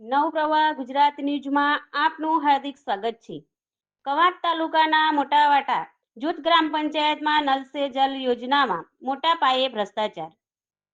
નવપ્રવાહ ગુજરાત ન્યૂઝમાં આપનું હાર્દિક સ્વાગત છે. કવાંટ તાલુકાના મોટાવાટા જૂથ ગ્રામ પંચાયતમાં નલ સે જલ યોજનામાં મોટા પાયે ભ્રષ્ટાચાર.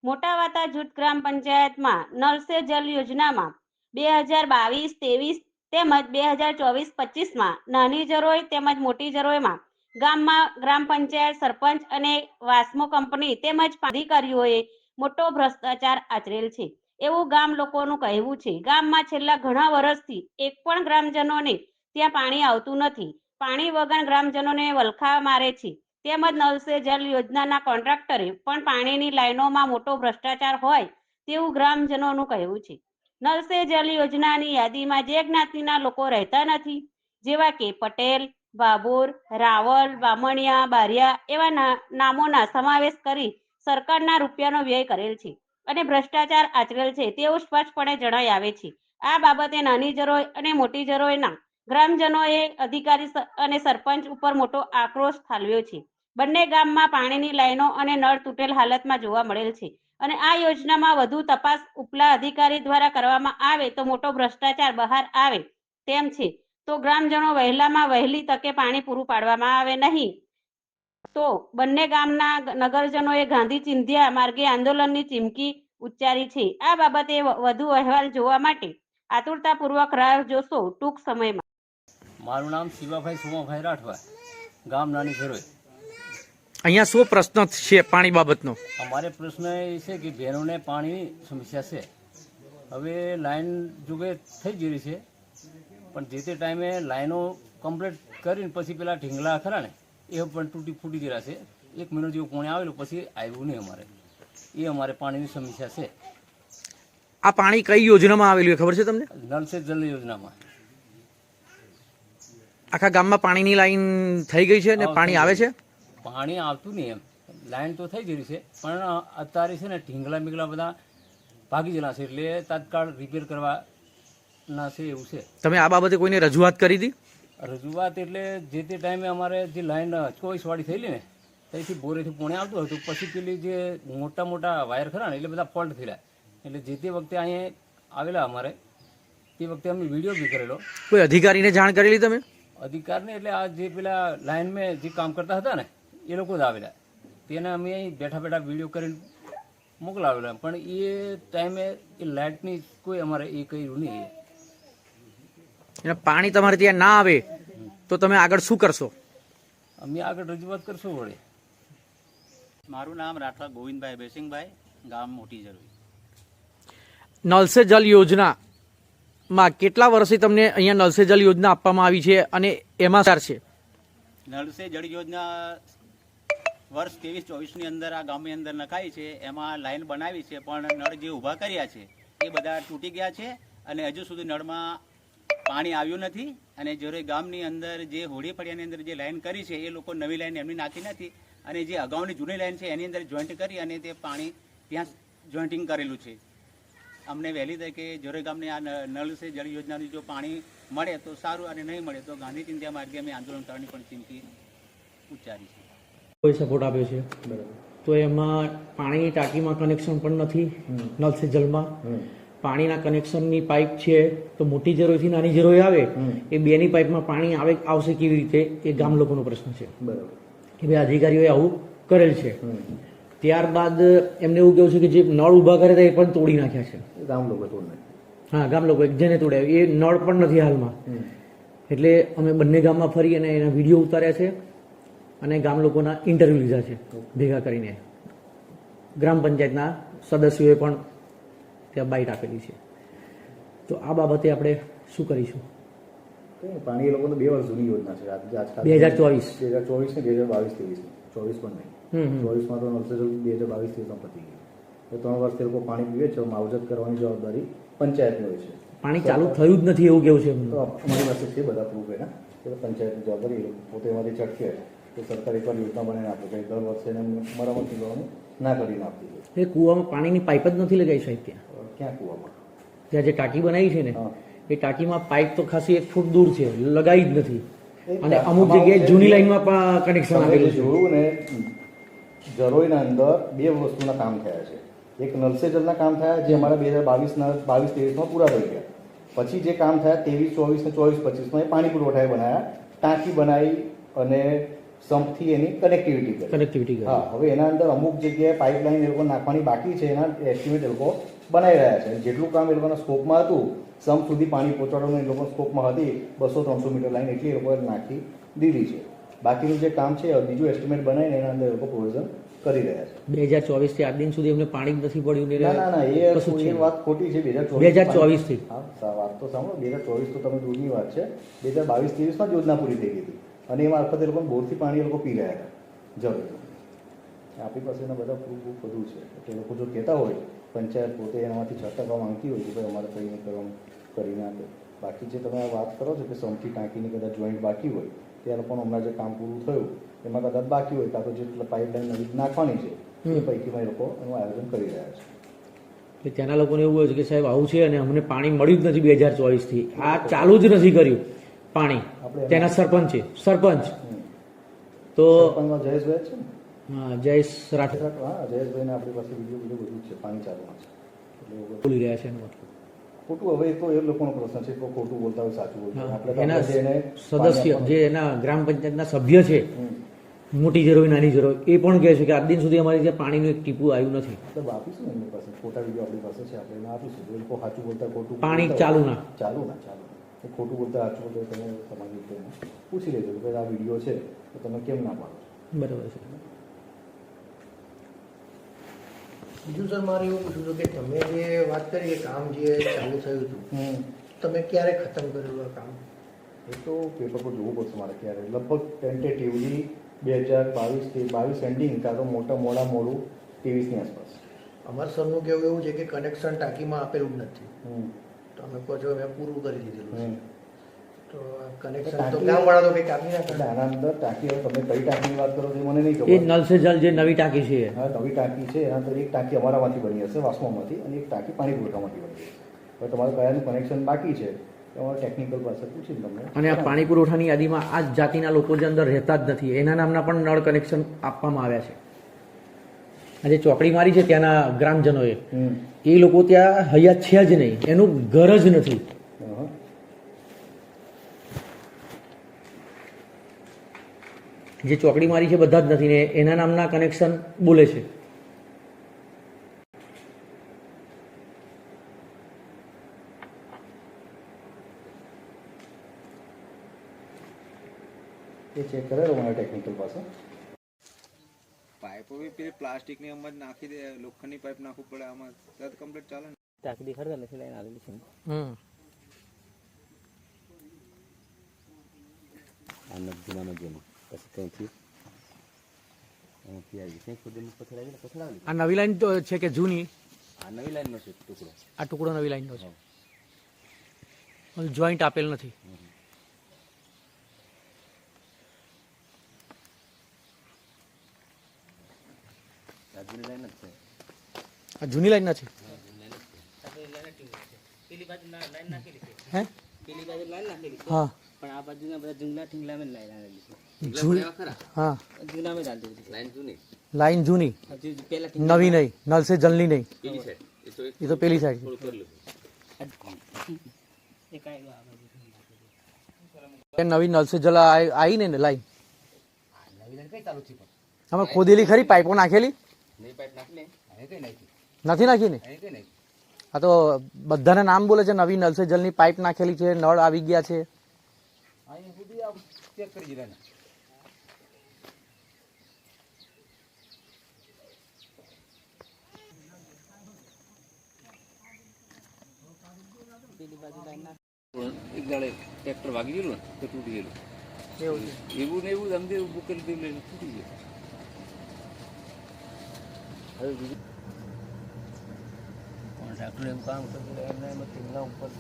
મોટાવાટા જૂથ ગ્રામ પંચાયતમાં નલ સે જલ યોજનામાં બે હજાર બાવીસ, ત્રેવીસ તેમજ બે હજાર ચોવીસ, પચીસમાં નાની જરોઈ તેમજ મોટી જરોઈમાં ગામમાં ગ્રામ પંચાયત સરપંચ અને વાસ્મો કંપની તેમજ અધિકારીઓએ મોટો ભ્રષ્ટાચાર આચરેલ છે. એવું ગામ લોકોનું કહેવું છે. ગામમાં છેલ્લા ઘણા વર્ષથી એક પણ ગ્રામજનોને ત્યાં પાણી આવતું નથી. પાણી વગર ગ્રામજનોને વલખા મારે છે. તેમજ નલસે જલ યોજનાના કોન્ટ્રાક્ટરે પણ પાણીની લાઈનોમાં મોટો ભ્રષ્ટાચાર હોય તેવું ગ્રામજનોનું કહેવું છે. નલસે જલ યોજનાની યાદીમાં જે જ્ઞાતિના લોકો રહેતા નથી, જેવા કે પટેલ ભાભોર રાવલ બામણિયા બારિયા, એવા નામોના સમાવેશ કરી સરકારના રૂપિયાનો વ્યય કરેલ છે. અને ભ્રષ્ટાચાર આચરેલ છે તેવું સ્પષ્ટપણે જણાઈ આવે છે. આ બાબતે નાની જરોઈ અને મોટી જરોઈના ગ્રામજનોએ અધિકારી અને સરપંચ ઉપર મોટો આક્રોશ ઠાલવ્યો છે. બંને ગામમાં પાણીની લાઈનો અને નળ તૂટેલ હાલતમાં જોવા મળેલ છે અને આ યોજનામાં વધુ તપાસ ઉપલા અધિકારી દ્વારા કરવામાં આવે તો મોટો ભ્રષ્ટાચાર બહાર આવે તેમ છે. તો ગ્રામજનો વહેલામાં વહેલી તકે પાણી પૂરું પાડવામાં આવે નહીં. તો બંને ગામના નગરજનોએ ગાંધી ચિંધ્યા માર્ગે આંદોલનની ચીમકી ઉચ્ચારી છે. આ બાબતે વધુ અહેવાલ જોવા માટે આતુરતાપૂર્વક રાહ જોશો ટૂંક સમયમાં. મારું નામ શિવાભાઈ સુમાભાઈ રાઠવા ગામ નાની ઘરોઈ અહીંયા શું પ્રશ્ન છે પાણી બાબતનો? અમારે પ્રશ્ન એ છે કે બહેનોને પાણીની સમસ્યા છે. હવે લાઈન જુગે થઈ ગયેલી છે પણ જે તે ટાઈમે લાઈનો કમ્પ્લીટ કરીને પછી પેલા ઢીંગલા ખરા ને એ પણ તૂટી ફૂટી ગયેલા છે. એક મહિનો જેવું પાણી આવેલું પછી આવ્યું નહીં અમારે. એ અમારે પાણીની સમસ્યા છે. આ પાણી કઈ યોજનામાં આવેલું ખબર છે તમને? નળ સે જલ યોજનામાં. આખા ગામમાં પાણીની લાઈન થઈ ગઈ છે ને પાણી આવે છે? પાણી આવતું નહીં એમ. લાઈન તો થઈ ગયેલી છે પણ અત્યારે છે ને ઢીંગલા મીંગલા બધા ભાગી ગયેલા છે એટલે તાત્કાળ રિપેર કરવાના છે એવું છે. તમે આ બાબતે કોઈને રજૂઆત કરી હતી? રજૂઆત એટલે જે તે ટાઈમે અમારે જે લાઈન ચોવીસવાળી થયેલી ને ત્યાંથી બોરેથી પોણે આવતું હતું પછી પેલી જે મોટા મોટા વાયર ખરા ને એટલે બધા ફોલ્ટ થયેલા. એટલે જે તે વખતે અહીંયા આવેલા અમારે તે વખતે અમે વીડિયો બી કરેલો. કોઈ અધિકારીને જાણ કરેલી તમે? અધિકારને એટલે આ જે પેલા લાઈનમાં જે કામ કરતા હતા ને એ લોકો જ આવેલા. તેને અમે અહીં બેઠા બેઠા વીડિયો કરીને મોકલાવેલા. પણ એ ટાઈમે એ લાઇટની કોઈ અમારે એ કર્યું નહીં. અને પાણી તમારે ત્યાં ના આવે તો તમે આગળ શું કરશો? અમે આગળ રજૂઆત કરશું વળે મારું નામ રાઠવા ગોવિંદભાઈ બેસિંગભાઈ ગામ મોટી જરૂરી. નલ સે જલ યોજનામાં કેટલા વર્ષથી તમને અહીંયા નલ સે જલ યોજના આપવામાં આવી છે અને એમાં સાર છે? નળ સે જળ યોજના વર્ષ ત્રેવીસ ચોવીસની અંદર આ ગામની અંદર નખાઈ છે એમાં લાઈન બનાવી છે પણ નળ જે ઊભા કર્યા છે એ બધા તૂટી ગયા છે અને હજુ સુધી નળમાં પાણી આવ્યું નથી અને જોરે ગામની અંદર જે હોળી ફળિયાની અંદર જે લાઈન કરી છે એ લોકો નવી લાઈન એમની નાખી નથી અને જે અગાઉની જૂની લાઈન છે એની અંદર જોઈન્ટ કરી અને તે પાણી ત્યાં જોઈન્ટિંગ કરેલું છે. અમને વહેલી તકે જોરે ગામની આ ન- નળ છે જળ યોજનાનું જો પાણી મળે તો સારું અને નહીં મળે તો ગાંધી ચિંતા માર્ગે અમે આંદોલન કરવાની પણ ચિંતી ઉચ્ચારી છે. કોઈ સપોર્ટ આપ્યો છે? બરાબર. તો એમાં પાણીની ટાંકીમાં કનેક્શન પણ નથી નલ સે જલમાં પાણીના કનેક્શનની પાઇપ છે તો મોટી જરૂરથી નાની જરૂર આવે એ બેની પાઇપમાં પાણી આવે આવશે કેવી રીતે એ ગામ લોકોનો પ્રશ્ન છે. બરાબર. કે ભાઈ અધિકારીઓએ આવું કરેલ છે. ત્યારબાદ એમને એવું કેવું છે કે જે નળ ઊભા કરે એ પણ તોડી નાખ્યા છે. ગામ લોકો તોડી હા ગામ લોકો જેને તોડ્યા. એ નળ પણ નથી હાલમાં. એટલે અમે બંને ગામમાં ફરી અને એના વીડિયો ઉતાર્યા છે અને ગામ લોકોના ઇન્ટરવ્યૂ લીધા છે ભેગા કરીને. ગ્રામ પંચાયતના સદસ્યોએ પણ ત્યાં બાઇટ આપેલી છે. તો આ બાબતે આપણે શું કરીશું? પાણી એ લોકોને બે વર્ષ જૂની યોજના છે. બે હજાર ચોવીસ. બે હજાર ચોવીસ ને બે હજાર બાવીસ ત્રેવીસ ચોવીસ પણ. નહીં. ચોવીસમાં તો નવસો બે હજાર બાવીસ ત્રેવીસમાં પતી ગયું. તો ત્રણ વર્ષથી એ લોકો પાણી પીવે છે માવજત કરવાની જવાબદારી પંચાયતની હોય છે. પાણી ચાલુ થયું જ નથી એવું કેવું છે. તો અમારી પાસે છે બધા પ્રૂફ એના પંચાયતની જવાબદારી એ લોકો પોતે એમાંથી ચટકે તો સરકાર એકવાર યોજના બનાવીને આપે કે દર વર્ષે એને મરામત કરવાનું ના કરીને આપતી એ કૂવામાં પાણીની પાઇપ જ નથી લગાવી સાહેબ ત્યાં ક્યાં કૂવામાં? ત્યાં જે ટાંકી બનાવી છે ને એ ટાંકીમાં પાઇપ તો ખાસી એક ફૂટ દૂર છે લગાવી જ નથી. અને અમુક જગ્યાએ જૂની લાઈનમાં પણ કનેક્શન આપેલું છે. ને જરોઈના અંદર બે વસ્તુના કામ થયા છે. એક નલસે જલના કામ થયા જે અમારા બે હજાર બાવીસના બાવીસ ત્રેવીસમાં પૂરા થઈ ગયા. પછી જે કામ થયા ત્રેવીસ ચોવીસ ને ચોવીસ પચીસમાં એ પાણી પુરવઠાએ બનાવ્યા ટાંકી બનાવી અને સંપથી એની કનેક્ટિવિટી કરી. કનેક્ટિવિટી હા હવે એના અંદર અમુક જગ્યાએ પાઇપલાઇન એ લોકો નાખવાની બાકી છે એના એસ્ટિમેટ એ લોકો બનાવી રહ્યા છે. જેટલું કામ એ લોકોના સ્કોપમાં હતું સમ સુધી પાણી પહોંચાડવાનું એ લોકોના સ્કોપમાં હતી બસો ત્રણસો મીટર લાઈન એટલી એ લોકોએ નાખી દીધી છે. બાકીનું જે કામ છે બીજું એસ્ટિમેટ બનાવીને એના અંદર એ લોકો પ્રોવિઝન કરી રહ્યા છે. બે હજાર ચોવીસથી આજ દિન સુધી એમને પાણી નથી પડ્યું ને ના ના એ એ વાત ખોટી છે બે હજાર 2024 થી. હા વાત તો સાંભળો બે હજાર ચોવીસ તો તમે દૂરની વાત છે. બે હજાર બાવીસ ત્રેવીસમાં જ યોજના પૂરી થઈ ગઈ હતી. અને એ મારફતે એ લોકો બોરથી પાણી એ લોકો પી રહ્યા હતા જરૂર આપણી પાસે એના બધા પ્રૂફ બહુ બધું છે. કે એ લોકો જો કહેતા હોય પંચાયત પોતે એનામાંથી છટકવા માંગતી હોય કે ભાઈ અમારે કંઈ નહીં કરવાનું કરીને આપે બાકી જે તમે આ વાત કરો છો કે સમથી ટાંકીની કદાચ જોઈન્ટ બાકી હોય તે લોકોનું હમણાં જે કામ પૂરું થયું એમાં કદાચ બાકી હોય કાં તો જે પાઇપલાઇન નવી નાખવાની છે એ પૈકીમાં એ લોકો એનું આયોજન કરી રહ્યા છે. કે ત્યાંના લોકોને એવું હોય છે કે સાહેબ આવું છે અને અમને પાણી મળ્યું જ નથી બે હજાર ચોવીસથી. આ ચાલુ જ નથી કર્યું. પાણી. તેના સરપંચ છે. સરપંચ. તો જયેશભાઈ જ છે હા, જયેશ રાઠોડ જયેશભાઈને આપણી પાસે બીજું વીડિયો બધું છે પાણી ચાલુમાં છે. બોલી રહ્યા છે ખોટું હવે તો એ લોકોનો પ્રશ્ન છે તો ખોટું બોલતા હોય સાચું બોલતા એના સદસ્ય જે એના ગ્રામ પંચાયતના સભ્ય છે મોટી જરૂર નાની જરૂર એ પણ કહે છે કે આજ દિન સુધી અમારી ત્યાં પાણીનું એક ટીપું આવ્યું નથી. મતલબ આપીશું એમની પાસે. ખોટા વીડિયો આપણી પાસે છે આપણે આપીશું. એ લોકો સાચું બોલતા ખોટું પાણી ચાલુ ના. ચાલુ ના ચાલુ. એ ખોટું બોલતા સાચું બોલતા તમે તમારી રીતે પૂછી લેજો કે ભાઈ આ વીડિયો છે તો તમે કેમ ના પાડો? બરાબર છે. બીજું સર મારે એવું પૂછવું હતું કે તમે જે વાત કરી કે કામ જે ચાલુ થયું હતું હમ. તમે ક્યારે ખતમ કરેલું આ કામ? એ તો પેપર પર જોવું પડશે મારે ક્યારે. લગભગ ટેન્ટેટિવલી બે હજાર બાવીસથી બાવીસ એન્ડિંગ કાં તો મોટા મોડા મોડું ત્રેવીસની આસપાસ. અમારા સરનું કહેવું એવું છે કે કનેક્શન ટાંકીમાં આપેલું જ નથી. તો અમે કહો છો મેં પૂરું કરી દીધેલું છે. તો કનેક્શન તો ગામવાળા આના અંદર ટાંકી હવે તમે કઈ ટાંકીની વાત કરો છો મને નહીં એ નલ સે જલ જે નવી ટાંકી છે હા નવી ટાંકી છે. એના અંદર એક ટાંકી અમારામાંથી બની હશે વાસમામાંથી અને એક ટાંકી પાણી પુરવઠામાંથી બની હશે. હવે તમારે કયાનું કનેક્શન બાકી છે ટેકનિકલ પાસે પૂછીને તમને અને આ પાણી પુરવઠાની યાદીમાં આ જ જાતિના લોકો જે અંદર રહેતા જ નથી એના નામના પણ નળ કનેક્શન આપવામાં આવ્યા છે. આ જે ચોકડી મારી છે ત્યાંના ગ્રામજનોએ. એ લોકો ત્યાં હયાત છે જ નહીં. એનું ઘર જ નથી. જે ચોકડી મારી છે બધા જ નથી ને એના નામના કનેક્શન બોલે છે. એ ચેક મારે ટેકનિકલ પાસે. પાઇપો બી પેલી પ્લાસ્ટિકની એમ જ નાખી દે લોખંડની પાઇપ નાખવું પડે આમાં તરત કમ્પ્લીટ ચાલે ને. ટાંકી દેખાડતા નથી લાઈન આવેલી છે આ નદીમાં નદીમાં પછી ત્યાંથી અહીંથી આવી. ત્યાં સુધી પથ્થર આવી પથ્થર આ નવી લાઈન તો છે કે જૂની? આ નવી લાઈનનો છે ટુકડો. આ ટુકડો નવી લાઈનનો છે. જોઈન્ટ આપેલ નથી. આ જૂની લાઈન ના છે. લાઈન નથી હે પેલી બાજુ લાઈન નાખેલી હા પણ આ બાજુના બધા જૂના ઠીંગલા માં લાઈન આવેલી છે? જૂની હા. જૂના? માં ચાલતી હતી લાઈન જૂની. લાઈન જૂની નવી નહીં. નલ સે જલની નહીં. એ તો પેલી સાઈડ નવી નલ સે જલ ને લાઈન. અમે ખોદેલી ખરી પાઇપો નાખેલી? નથી નાખી ને? આ તો બધાને નામ બોલે છે નવી નલ સે જલની પાઇપ નાખેલી છે નળ આવી ગયા છે. કરી એક દાડે ટ્રેક્ટર વાગી ગયેલું ને તો તૂટી ગયેલું. એવું ને એવું સમજે એવું બુકેલ લઈને તૂટી ગયું. હવે બીજું કોન્ટ્રાક્ટર એવું કામ કરતું એમને એમ ટીમના ઉપર